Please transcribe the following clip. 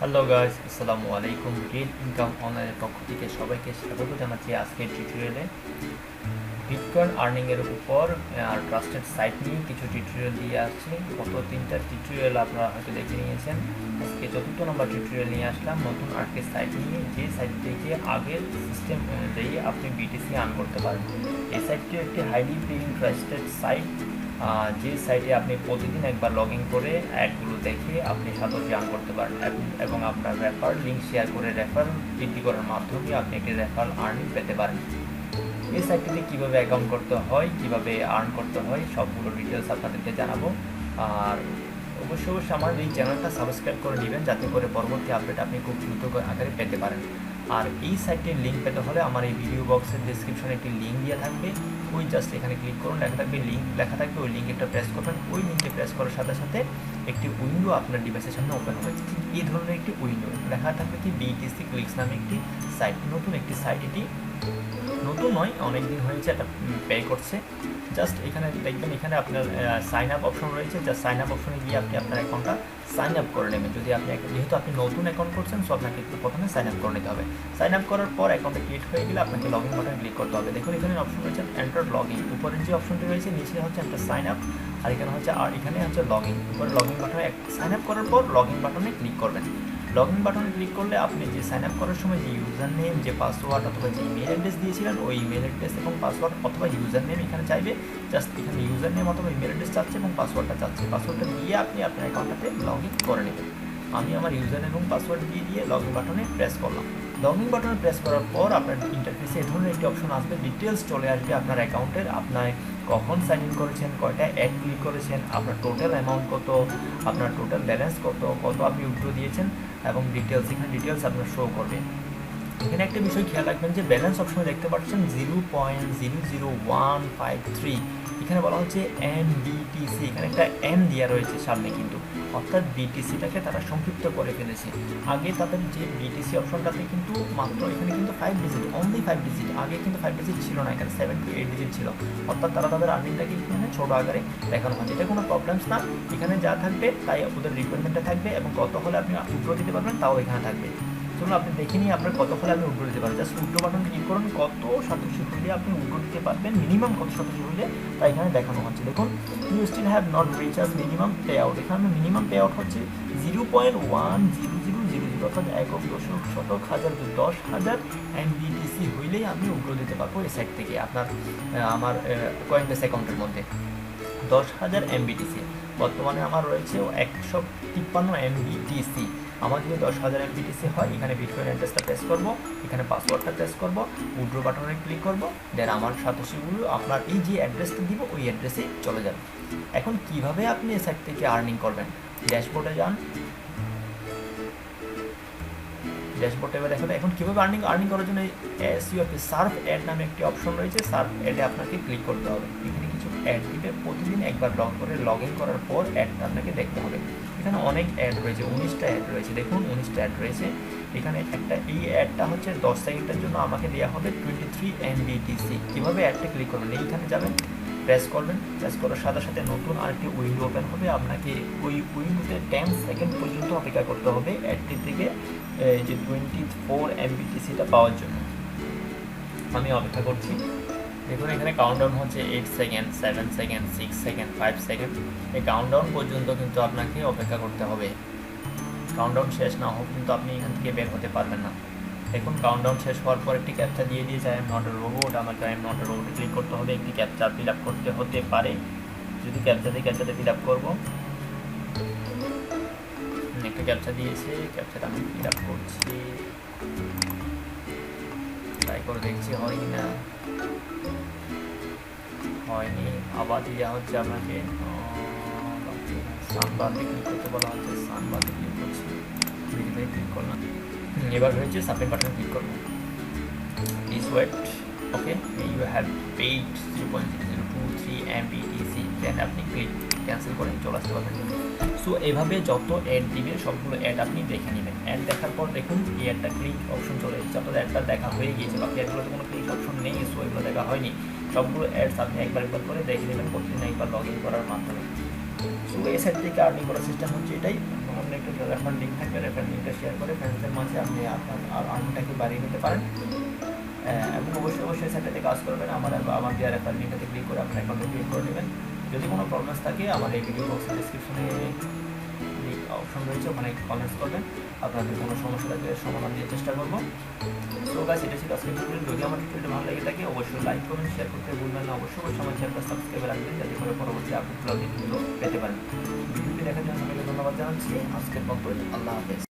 আসসালামু আলাইকুম real income অনলাইনের পক্ষ থেকে সবাইকে স্বাগত জানাচ্ছি আজকের টিউটোরিয়ালে বিটকয়েন আর্নিংয়ের উপর আর ট্রাস্টেড সাইট নিয়ে কিছু টিউটোরিয়াল দিয়ে আসছি। গত তিনটা টিউটোরিয়াল আপনারা হয়তো দেখে নিয়েছেন। আজকে চতুর্থ নম্বর টিউটোরিয়াল নিয়ে আসলাম। নতুন আরেকটি সাইট নিয়ে। যে সাইট থেকে আগের সিস্টেম অনুযায়ী আপনি বিটিসি আর্ন করতে পারেন এই সাইটটি একটি হাইলি পেইং ট্রাস্টেড সাইট যে সাইটে আপনি প্রতিদিন একবার লগ ইন করে অ্যাডগুলো দেখে আপনি সাতশো আর্ন করতে পারেন এবং- আপনার রেফার লিঙ্ক শেয়ার করে রেফার বৃদ্ধি করার মাধ্যমে আপনি একটি রেফার আর্নিং পেতে পারেন। এই সাইটটিতে কীভাবে অ্যাকাউন্ট করতে হয়, কীভাবে আর্ন করতে হয়, সবগুলো ডিটেলস আপনাদেরকে জানাব। আর অবশ্যই অবশ্যই আমার এই চ্যানেলটা সাবস্ক্রাইব করে নেবেন, যাতে করে পরবর্তী আপডেট আপনি খুব দ্রুত আকারে পেতে পারেন। আর এই সাইটটির লিঙ্ক পেতে হলে আমার এই ভিডিও বক্সের ডিসক্রিপশনে একটি লিঙ্ক দেওয়া থাকবে। ওই জাস্ট এখানে ক্লিক করুন, লেখা থাকবে লিঙ্ক লেখা থাকবে, ওই লিঙ্কটা একটা প্রেস করবেন। ওই লিঙ্কে প্রেস করার সাথে সাথে একটি উইন্ডো আপনার ডিভাইসের সামনে ওপেন হবে। ঠিক এই ধরনের একটি উইন্ডো লেখা থাকবে কি বিটিসি ক্লিক্স নামে একটি সাইট নতুন একটি সাইট এটি নয় অনেক দিন হয়েছে এটা পে করছে। জাস্ট এখানে দেখবেন, এখানে আপনার সাইন আপ অপশন রয়েছে। জাস্ট সাইন আপ অপশনে গিয়ে আপনি আপনার অ্যাকাউন্টটা সাইন আপ করে নেবেন। যদি আপনি যেহেতু আপনি নতুন অ্যাকাউন্ট করছেন সো আপনাকে একটু প্রথমে সাইন আপ করে নিতে হবে। সাইন আপ করার পর অ্যাকাউন্টে ক্রিয়েট হয়ে গেলে আপনাকে লগ ইন বাটনে ক্লিক করতে হবে। দেখুন, এখানে অপশন রয়েছে এন্টার লগ ইন উপরের যে অপশনটি রয়েছে, নিচে হচ্ছে একটা সাইন আপ আর এখানে হচ্ছে, আর এখানে হচ্ছে লগ ইন উপরে লগ ইন বাটনে সাইন আপ করার পর লগ ইন বাটনে ক্লিক করবেন। লগ ইন বাটনে ক্লিক করলে আপনি যে সাইন আপ করার সময় যে ইউজার নেম যে পাসওয়ার্ড অথবা যে ইমেল অ্যাড্রেস দিয়েছিলেন, ওই ইমেল অ্যাড্রেস এবং পাসওয়ার্ড অথবা ইউজার নেম এখানে চাইবে। জাস্ট এখানে ইউজার নেম অথবা ইমেল অ্যাড্রেস চাচ্ছে এবং পাসওয়ার্ডটা চাচ্ছে। পাসওয়ার্ডটা দিয়ে আপনি আপনার অ্যাকাউন্টটাতে লগ ইন করে নেবেন। আমি আমার ইউজার এবং পাসওয়ার্ড দিয়ে দিয়ে লগ ইন বাটনে প্রেস করলাম। লগ ইন বাটনে প্রেস করার পর আপনার ইন্টারফেসে এই ধরনের একটি অপশন আসবে ডিটেলস চলে আসবে আপনার অ্যাকাউন্টের আপনার কখন সাইন ইন করেছেন, কয়টা অ্যাড ক্লিক করেছেন, আপনার টোটাল অ্যামাউন্ট কত, আপনার টোটাল ব্যালেন্স কত কত আপনি উইথড্র দিয়েছেন। এবং ডিটেলস এখানে ডিটেলস আপনার শো করবে। এখানে একটা বিষয় খেয়াল রাখবেন যে ব্যালেন্স অপশনে দেখতে পাচ্ছেন zero point zero zero one five three এখানে বলা হচ্ছে এন বিটিসি এখানে একটা এন দেওয়া রয়েছে সামনে কিন্তু। অর্থাৎ বিটিসিটাকে তারা সংক্ষিপ্ত করে ফেলেছে। আগে তাদের যে বিটিসি অপশনটাতে কিন্তু মাত্র এখানে কিন্তু five digit only five digit আগে কিন্তু ফাইভ ডিজিট ছিল না, এখানে সেভেন টু এইট ডিজিট ছিল। অর্থাৎ তারা তাদের আর্নিংটাকে এখানে ছোটো আকারে দেখানো হচ্ছে এটা কোনো প্রবলেমস না। এখানে যা থাকবে তাই ওদের রিকোয়ারমেন্টটা থাকবে এবং কত হলে আপনি উত্তর দিতে পারবেন তাও এখানে থাকবে। চলুন, আপনি দেখে নিয়ে আপনার কত ফলে আপনি উল্টো দিতে পারেন। জাস্ট উল্টো বাটন ক্লিক করুন, কত শতাংশ হলে আপনি উল্টো দিতে পারবেন, মিনিমাম কত শতাংশ হলে তা এখানে দেখানো হচ্ছে। দেখুন you still have not recharge minimum pay out এখানে মিনিমাম পে আউট হচ্ছে zero point one zero zero zero zero অর্থাৎ একক দশক শতক হাজার দশ হাজার এনবিটিসি হইলেই আমি উল্টো দিতে পারব এই সাইট থেকে, আপনার আমার কয়েনবেস অ্যাকাউন্টের মধ্যে। দশ হাজার এমবিটিসি বর্তমানে আমার রয়েছে একশো তিপ্পান্ন এমবিটিসি আমার যদি দশ হাজার এমবিটিসি হয়, এখানে বিটকয়েন অ্যাড্রেসটা প্রেস করব, এখানে পাসওয়ার্ডটা প্রেস করব উইড্রো বাটনে ক্লিক করব দেন আমার সাতশিগুলো আপনার এই যে অ্যাড্রেসটা দিব, ওই অ্যাড্রেসে চলে যাবে। এখন কীভাবে আপনি এই সাইট থেকে আর্নিং করবেন? ড্যাশবোর্ডে যান। ড্যাশবোর্ডে এবার দেখাবে। এখন কীভাবে আর্নিং আর্নিং করার জন্য এস ইউএফ সার্ফ অ্যাড নামে একটি অপশন রয়েছে। সার্ফ অ্যাডে আপনাকে ক্লিক করতে হবে। এখানে কিছু অ্যাড দিবে। প্রতিদিন একবার লগ করে লগ ইন করার পর অ্যাডটা আপনাকে দেখতে হবে। এখানে অনেক অ্যাড রয়েছে, উনিশটা অ্যাড রয়েছে। দেখুন, উনিশটা অ্যাড রয়েছে। এখানে একটা, এই অ্যাডটা হচ্ছে দশ সেকেন্ডের জন্য আমাকে দেওয়া হবে টোয়েন্টি থ্রি এমবিটিসি কীভাবে অ্যাডটা ক্লিক করবেন? এইখানে যাবেন প্রেস করবেন। প্রেস করার সাথে সাথে নতুন আরেকটি উইন্ডো ওপেন হবে। আপনাকে ওই উইন্ডোতে টেন সেকেন্ড পর্যন্ত অপেক্ষা করতে হবে অ্যাডটি থেকে যে টোয়েন্টি ফোর এমবিটিসিটা পাওয়ার জন্য। আমি অপেক্ষা করছি। দেখুন, এখানে কাউন্টডাউন হচ্ছে eight second seven second six second five second এই কাউন্টডাউন পর্যন্ত কিন্তু আপনাকে অপেক্ষা করতে হবে। কাউন্টডাউন শেষ না হোক কিন্তু আপনি এখান থেকে বের হতে পারবেন না। দেখুন কাউন্টডাউন শেষ হওয়ার পর একটি ক্যাপচা দিয়ে দিয়েছে I am not a robot আমাকে আই এম নট এ রোবটে ক্লিক করতে হবে। একটি ক্যাপচা ফিল আপ করতে হতে পারে। যদি ক্যাপচাতে ক্যাপচাতে ফিল আপ করব। একটা ক্যাপচা দিয়েছে ক্যাপচাটা আমি ফিল আপ করছি। ট্রাই করে দেখছি হয় কি না। হয়নি। আবার দেওয়া হচ্ছে আপনাকে সানবাদে ক্লিক করতে বলা হচ্ছে সানবাদে ক্লিক করছি? এবার হয়েছে সাবমিট বাটন ক্লিক করব। Have wet okay? You have paid 0.023 MBTC then আপনি ক্লিক ক্যান্সেল করে চলে আসতে পারবেন। সো এভাবে যত অ্যাড দিবে সবগুলো অ্যাড আপনি দেখে নেবেন। অ্যাড দেখার পর দেখুন, এই অ্যাডটা ক্লিক অপশন চলে এসেছে। আপনার অ্যাডটা দেখা হয়ে গিয়েছে। বাকি অ্যাডগুলোতে কোনো ক্লিক অপশন নেই সো এগুলো দেখা হয়নি। সবগুলো অ্যাডস আপনি একবার একবার করে দেখে নেবেন, প্রতিদিন একবার লগ ইন করার মাধ্যমে। সো এই সাইট থেকে আর্নিং করার সিস্টেম হচ্ছে এটাই। অন্য একটা রেফার লিঙ্ক থাকবে। রেফার লিঙ্কটা শেয়ার করে ফ্রেন্ডসদের মাঝে আপনি আপনার আর্নিংটাকে বাড়িয়ে নিতে পারেন। এবং অবশ্যই অবশ্যই সেটাতে কাজ করবেন। আমার আমার দেওয়ার রেফার লিঙ্কটাতে ক্লিক করে আপনার অ্যাকাউন্টে ক্লিক করে নেবেন যদি কোনো প্রবলেমস থাকে, আমার এই ভিডিও বক্সের ডিসক্রিপশনে অপশন রয়েছে, ওখানে কমেন্টস করবেন। আপনাদের কোনো সমস্যা থাকলে সমাধান দেওয়ার চেষ্টা করব। তো গাছ এটা ছিল আজকে টিউটোরিয়াল যদি আমার টিউটোরিয়ালটা ভালো লেগে থাকে, অবশ্যই লাইক করুন শেয়ার করতে ভুলবেন না। অবশ্যই অবশ্যই আমার চ্যানেলটা সাবস্ক্রাইব রাখবেন, যাতে করে পরবর্তী আপডেট পেতে পারেন। ভিডিওটি দেখার জন্য সবাইকে ধন্যবাদ জানাচ্ছি। আজকের মতো, আল্লাহ হাফেজ।